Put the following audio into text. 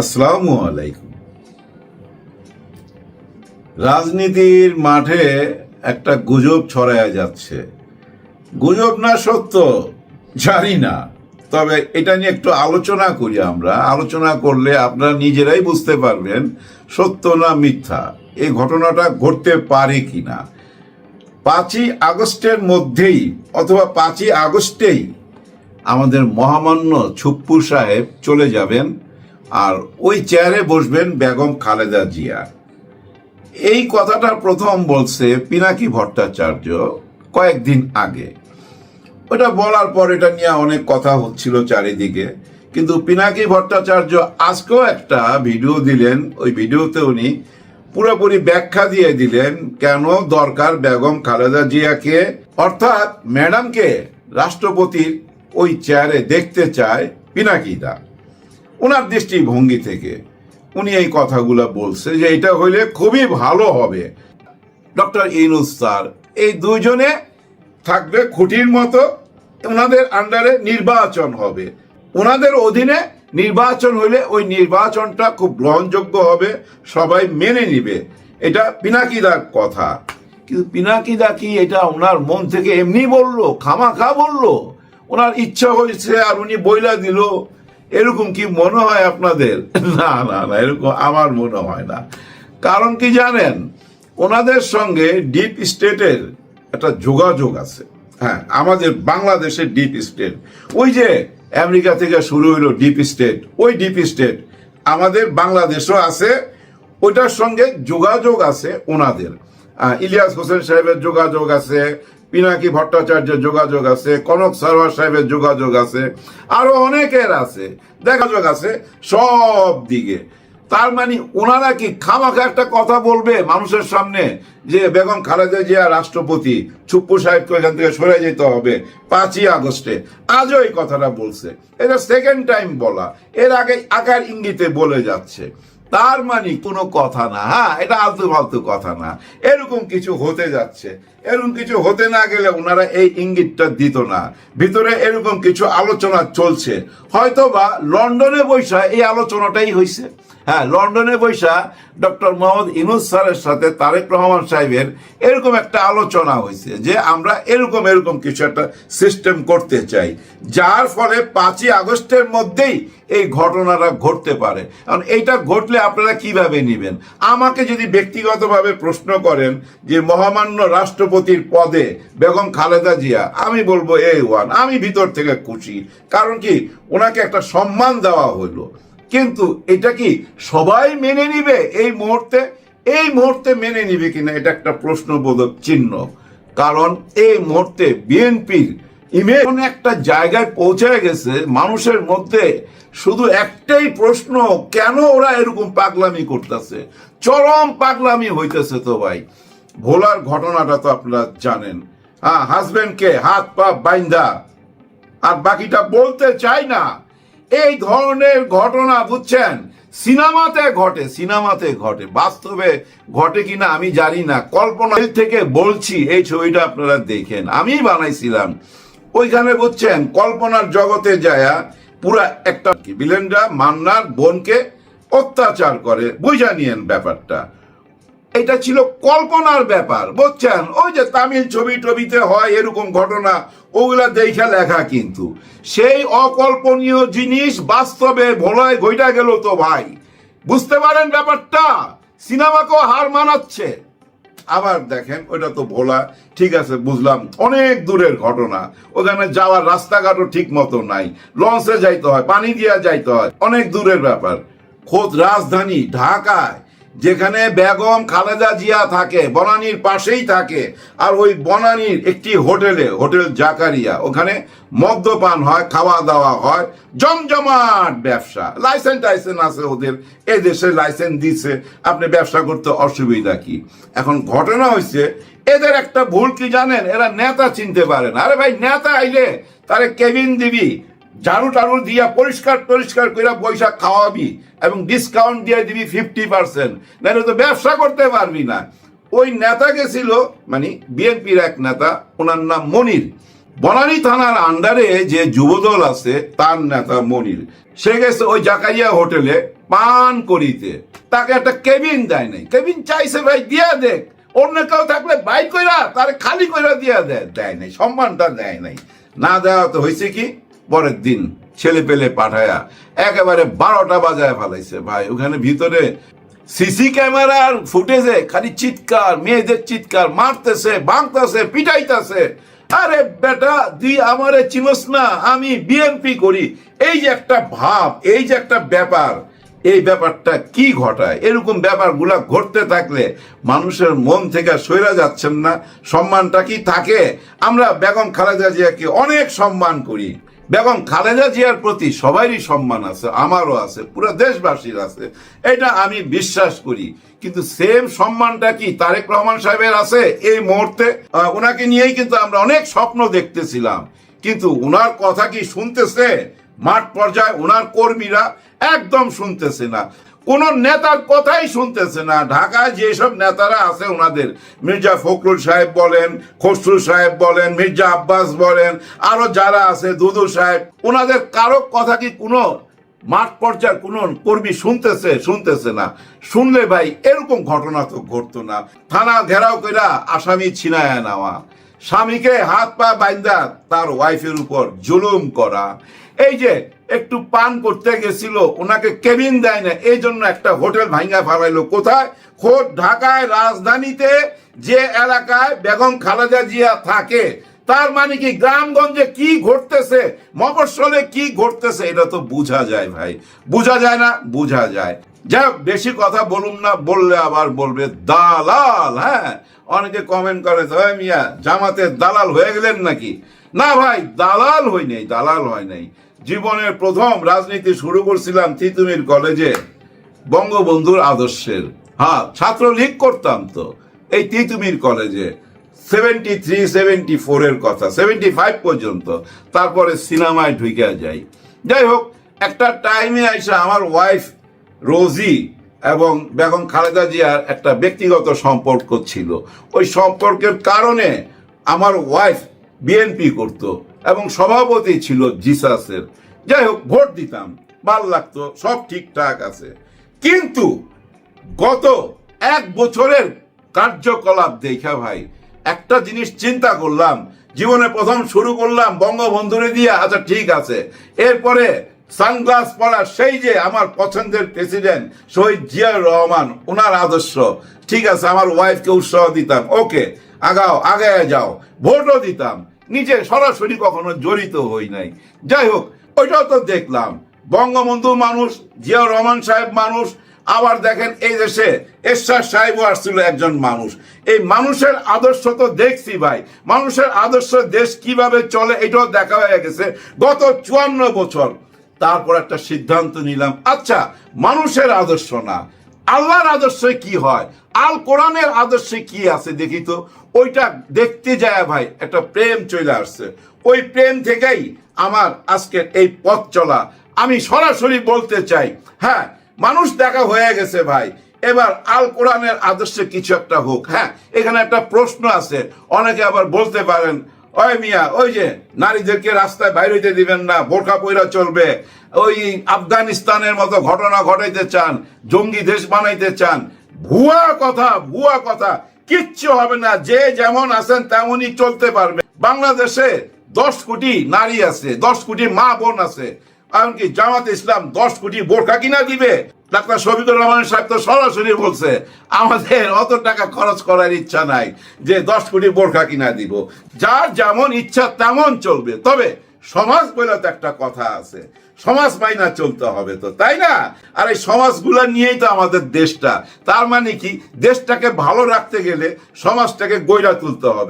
আসসালামু আলাইকুম। রাজনীতির মাঠে একটা গুজব ছড়ায় যাচ্ছে। গুজব না সত্য, জানি না। তবে এটা নিয়ে একটু আলোচনা করি আমরা। আলোচনা করলে আপনারা নিজেরাই বুঝতে পারবেন, সত্য না মিথ্যা। এই ঘটনাটা ঘটতে পারে কিনা। পাঁচই আগস্টের মধ্যেই অথবা পাঁচই আগস্টেই আমাদের মহামান্য ছুপ্পু সাহেব চলে যাবেন। আর ওই চেয়ারে বসবেন বেগম খালেদা জিয়া। এই কথাটা প্রথম বলছে পিনাকি ভট্টাচার্য কয়েকদিন আগে। ওটা বলার পর এটা নিয়ে অনেক কথা হচ্ছিল চারিদিকে। কিন্তু পিনাকি ভট্টাচার্য আজকেও একটা ভিডিও দিলেন, ওই ভিডিওতে উনি পুরোপুরি ব্যাখ্যা দিয়ে দিলেন কেন দরকার বেগম খালেদা জিয়াকে, অর্থাৎ ম্যাডামকে রাষ্ট্রপতির ওই চেয়ারে দেখতে চায় পিনাকিদা। ওনার দৃষ্টিভঙ্গি থেকে উনি এই কথাগুলো বলছে যে এটা হইলে খুবই ভালো হবে। ডক্টর ইনুস স্যার, এই দুইজনে থাকবে খুঁটির মতো, ওনাদের আন্ডারে নির্বাচন হবে। ওনাদের অধীনে নির্বাচন হইলে ওই নির্বাচনটা খুব গ্রহণযোগ্য হবে, সবাই মেনে নিবে। এটা পিনাকিদার কথা। কিন্তু পিনাকিদা কি এটা ওনার মন থেকে এমনি বলল, খামাখা বলল? ওনার ইচ্ছা হয়েছে আর উনি বইলা দিল। এরকম কি মনে হয় আপনাদের? না না না, এরকম আমার মনে হয় না। কারণ কি জানেন? ওনাদের সঙ্গে ডিপ স্টেটের একটা যোগাযোগ আছে। হ্যাঁ আমাদের বাংলাদেশের ডিপ স্টেট ওই যে আমেরিকা থেকে শুরু হইল ডিপ স্টেট ওই ডিপ স্টেট আমাদের বাংলাদেশও আছে, ওইটার সঙ্গে যোগাযোগ আছে ওনাদের। ইলিয়াস হোসেন সাহেবের যোগাযোগ আছে পিনাকি ভট্টাচার্যের যোগাযোগ আছে, কনক সারোয়ার সাহেবের যোগাযোগ আছে, আরও অনেকের আছে যোগাযোগ আছে সব দিকে। তার মানে ওনারা কি খামাখা একটা কথা বলবে মানুষের সামনে? যে বেগম খালেদা জিয়া রাষ্ট্রপতি, চুপ্পু সাহেবকে এখান থেকে সরে যেতে হবে পাঁচই আগস্টে। আজও এই কথাটা বলছে। এটা সেকেন্ড টাইম বলা। এর আগে আকার ইঙ্গিতে বলে যাচ্ছে। তার মানে কোনো কথা না হ্যাঁ? এটা আলতু ফালতু কথা না। এরকম কিছু হতে যাচ্ছে। এরকম কিছু হতে না গেলে ওনারা এই ইঙ্গিতটা দিত না। ভিতরে এরকম কিছু আলোচনা চলছে। হয়তোবা লন্ডনে বৈশা এই আলোচনাটাই হয়েছে হ্যাঁ লন্ডনে বৈশা ডক্টর মোহাম্মদ ইনুস স্যারের সাথে তারেক রহমান সাহেবের এরকম একটা আলোচনা হয়েছে যে আমরা এরকম এরকম কিছু একটা সিস্টেম করতে চাই। যার ফলে পাঁচই আগস্টের মধ্যেই এই ঘটনাটা ঘটতে পারে। কারণ এইটা ঘটলে আপনারা কীভাবে নেবেন? আমাকে যদি ব্যক্তিগতভাবে প্রশ্ন করেন যে মহামান্য রাষ্ট্রপতির পদে বেগম খালেদা জিয়া, আমি বলব এই ওয়ান, আমি ভিতর থেকে খুশি। কারণ কি? ওনাকে একটা সম্মান দেওয়া হলো। কিন্তু এটা কি সবাই মেনে নিবে এই মুহূর্তে? এই মুহূর্তে মেনে নিবে কিনা এটা একটা প্রশ্নবোধক চিহ্ন। কারণ এই মুহূর্তে বিএনপির ইমেজ একটা জায়গায় পৌঁছে গেছে, মানুষের মধ্যে শুধু একটাই প্রশ্ন, কেন ওরা এরকম পাগলামি করতেছে? চরম পাগলামি হইতেছে তো ভাই। ভোলার ঘটনাটা তো আপনারা জানেন। হ্যাঁ হাজবেন্ডকে হাত পা বাইন্দা। আর বাকিটা বলতে চাই না। এই ধরনের ঘটনা বুঝছেন? সিনেমাতে ঘটে সিনেমাতে ঘটে। বাস্তবে ঘটে কিনা আমি জানি না। কল্পনা থেকে বলছি, এই ছবিটা আপনারা দেখেন। আমি বানাইছিলাম। ওইখানে বুঝছেন, কল্পনার জগতে যায়া পুরা একটা কি বিলেনরা মান্নার বোনকে অত্যাচার করে। বুঝা নিয়েন ব্যাপারটা। এটা ছিল কল্পনার ব্যাপার, বুঝছেন? ওই যে তামিল ছবি টবিতে হয় এরকম ঘটনা, ওগুলা দেখা লেখা কিন্তু। সেই অকল্পনীয় জিনিস বাস্তবে ভোলায় ঘইটা গেল তো ভাই। বুঝতে পারেন ব্যাপারটা? সিনেমাকেও হার মানাচ্ছে। আবার দেখেন ওটা তো ভোলা, ঠিক আছে, বুঝলাম, অনেক দূরের ঘটনা। ওখানে যাওয়ার রাস্তাঘাটও ঠিক মতো নাই। লঞ্চে যাইতে হয়, পানি দিয়া যাইতে হয়, অনেক দূরের ব্যাপার। খোদ রাজধানী, ঢাকায় যেখানে বেগম খালেদা জিয়া থাকে, বনানীর পাশেই থাকে, আর ওই বনানীর একটি হোটেলে, হোটেল জাকারিয়া, ওখানে মদ্যপান হয় খাওয়া দাওয়া হয়, জমজমাট ব্যবসা। লাইসেন্স টাইসেন্স আছে ওদের, এ দেশে লাইসেন্স দিছে, আপনি ব্যবসা করতে অসুবিধা কি? এখন ঘটনা হয়েছে এদের একটা ভুল কি জানেন? এরা নেতা চিনতে পারে না। আরে ভাই, নেতা আইলে তারে কেবিন দিবি ঝাড়ু টাড়ু দিয়া পরিষ্কার পরিষ্কার করে পয়সা খাওয়াবি এবং ডিসকাউন্ট দিয়ে দিবি ফিফটি পার্সেন্ট নাহলে তো ব্যবসা করতে পারবি না। ওই নেতা গেছিল মানে বিএনপির এক নেতা, ওনার নাম মনির। বনানী থানার আন্ডারে যে যুবদল আছে, তার নেতা মনির। সে গেছে ওই জাকারিয়া হোটেলে পান করিতে। তাকে একটা কেবিন দেয় নাই। কেবিন চাইছে ভাই, দিয়া দেখ। অন্য কেউ থাকলে বাইক কইরা, তার খালি কইরা দিয়া দেয় দেয় নাই, সম্মানটা দেয় নাই। না দেওয়া তো হয়েছে কি? পরের দিন ছেলে পেলে পাঠায়া একেবারে বারোটা বাজায় ফেলাইছে। ভাই, ওখানে ভিতরে সিসি ক্যামেরার ফুটেজে খালি চিৎকার, মেয়েদের চিৎকার, মারতেছে, ভাঙতেছে, পিটাইতেছে। আরে বেটা, দি আমারে চিনস না, আমি বিএনপি করি। এই যে একটা ভাব, এই যে একটা ব্যাপার, এই ব্যাপারটা কি ঘটায়? এরকম ব্যাপারগুলা ঘটতে থাকলে মানুষের মন থেকে সইরা যাচ্ছেন না। সম্মানটা কি থাকে? আমরা বেগম খালেদা জিয়াকে অনেক সম্মান করি। বেগম খালেদা জিয়ার প্রতি সবারই সম্মান আছে, আমারও আছে, পুরো দেশবাসীর আছে। এটা আমি বিশ্বাস করি। কিন্তু সেম সম্মানটা কি তারেক রহমান সাহেবের আছে? এই মুহূর্তে ওনাকে নিয়েই কিন্তু আমরা অনেক স্বপ্ন দেখতেছিলাম। কিন্তু ওনার কথা কি শুনতেছে? মাঠ পর্যায়ে ওনার কর্মীরা একদম শুনতেছে না। কোন নেতার কথাই শুনতেছে না। ঢাকায় যেসব নেতারা আছে ওনাদের, মির্জা ফখরুল সাহেব বলেন, খসরু সাহেব বলেন, মির্জা আব্বাস বলেন, আরও যারা আছে, দুদু সাহেব, ওনাদের কারও কথা কি কোনো মাঠ পর্যায়ের কোন কর্মী শুনতেছে শুনতেছে না? শুনলে ভাই, এরকম ঘটনা তো ঘটতো না। থানা ঘেরাও কইরা আসামি ছিনায় নেওয়া। স্বামীকে হাত পা বাইন্দা তার ওয়াইফের উপর জুলুম করা। এই যে একটু পান করতে গেছিল, ওনাকে কেবিন দেয় না, এই জন্য একটা হোটেল ভাঙ্গা ফালাইলো। কোথায়? খোদ ঢাকায় রাজধানীতে যে এলাকায় বেগম খালেদা জিয়া থাকে। তার মানে কি গ্রামগঞ্জে কি ঘটতেছে? মফস্বলে কি ঘটতেছে? এটা তো বোঝা যায় ভাই। বোঝা যায় না, বোঝা যায়। যাই হোক, বেশি কথা বলুন না বললে আবার বলবে দালাল হ্যাঁ? অনেকে কমেন্ট করে মিয়া জামাতের দালাল হয়ে গেলেন নাকি? না ভাই দালাল হই নাই দালাল হয় নাই। জীবনের প্রথম রাজনীতি শুরু করছিলাম তিতুমির কলেজে বঙ্গবন্ধুর আদর্শের। হ্যাঁ ছাত্রলীগ করতাম তো এই তিতুমির কলেজে। সেভেন্টি থ্রি সেভেন্টি ফোরের কথা সেভেন্টি ফাইভ পর্যন্ত তারপরে সিনেমায় ঢুকে যাই। যাই হোক একটা টাইমে আইসা আমার ওয়াইফ রোজি এবং বেগম খালেদা জিয়ার একটা ব্যক্তিগত সম্পর্ক ছিল। ওই সম্পর্কের কারণে আমার ওয়াইফ বিএনপি করত এবং সভাপতি ছিল জিসাসের। যাই হোক, ভোট দিতাম, ভালো লাগতো, সব ঠিকঠাক আছে। কিন্তু গত এক বছরের কার্যকলাপ দেখা ভাই, একটা জিনিস চিন্তা করলাম, জীবনে প্রথম শুরু করলাম বঙ্গবন্ধুরে দিয়ে আচ্ছা ঠিক আছে, এরপরে সানগ্লাস পরা সেই যে আমার পছন্দের প্রেসিডেন্ট শহীদ জিয়াউর রহমান ওনার আদর্শ। ঠিক আছে, আমার ওয়াইফকে উৎসাহ দিতাম। ওকে, আগাও আগে যাও। ভোটও দিতাম। নিজে সরাসরি কখনো জড়িত হই নাই। যাই হোক, ওইটাও তো দেখলাম। বঙ্গবন্ধু মানুষ, জিয়াউর রহমান সাহেব মানুষ, আবার দেখেন এই দেশে এরশাদ সাহেবও আসছিল একজন মানুষ। এই মানুষের আদর্শ তো দেখছি ভাই। মানুষের আদর্শ দেশ কীভাবে চলে, এটাও দেখা হয়ে গেছে। গত চুয়ান্ন বছর তারপর একটা সিদ্ধান্ত নিলাম আচ্ছা মানুষের আদর্শ না, আল্লাহর আদর্শে কি হয়, আল কোরআনের আদর্শে কি আছে দেখি তো, ওইটা দেখতে যায় ভাই, একটা প্রেম চলে আসছে, ওই প্রেম থেকেই আমার আজকের এই পথ চলা। আমি সরাসরি বলতে চাই হ্যাঁ মানুষ দেখা হয়ে গেছে ভাই, এবার আল কোরআনের আদর্শে কিছু একটা হোক হ্যাঁ এখানে একটা প্রশ্ন আছে, অনেকে আবার বলতে পারেন ওই মিয়া, ওই যে নারীদেরকে রাস্তায় বাইর হইতে দিবেন না, বোরখা পইরা চলবে। ওই আফগানিস্তানের মতো ঘটনা ঘটাইতে চান, জঙ্গি দেশ বানাইতে চান, ভুয়া কথা ভুয়া কথা, কিচ্ছু হবে না, যে যেমন আছেন তেমনই চলতে পারবে। বাংলাদেশে দশ কোটি নারী আছে, দশ কোটি মা বোন আছে, এমনকি জামাত ইসলাম দশ কোটি বোরখা কিনা দিবে। ডাক্তার শফিকুর রহমান সাহেব তো সরাসরি বলছে, আমাদের অত টাকা খরচ করার ইচ্ছা নাই যে দশ কোটি বোরখা কিনা দিব। যার যেমন ইচ্ছা তেমন চলবে। তবে সমাজ বলে তো একটা কথা আছে, সমাজ মাইনা চলতে হবে তো, তাই না? আর এই সমাজগুলো নিয়েই তো আমাদের দেশটা। তার মানে কি, দেশটাকে ভালো রাখতে গেলে সমাজটাকে গইরা তুলতে হবে।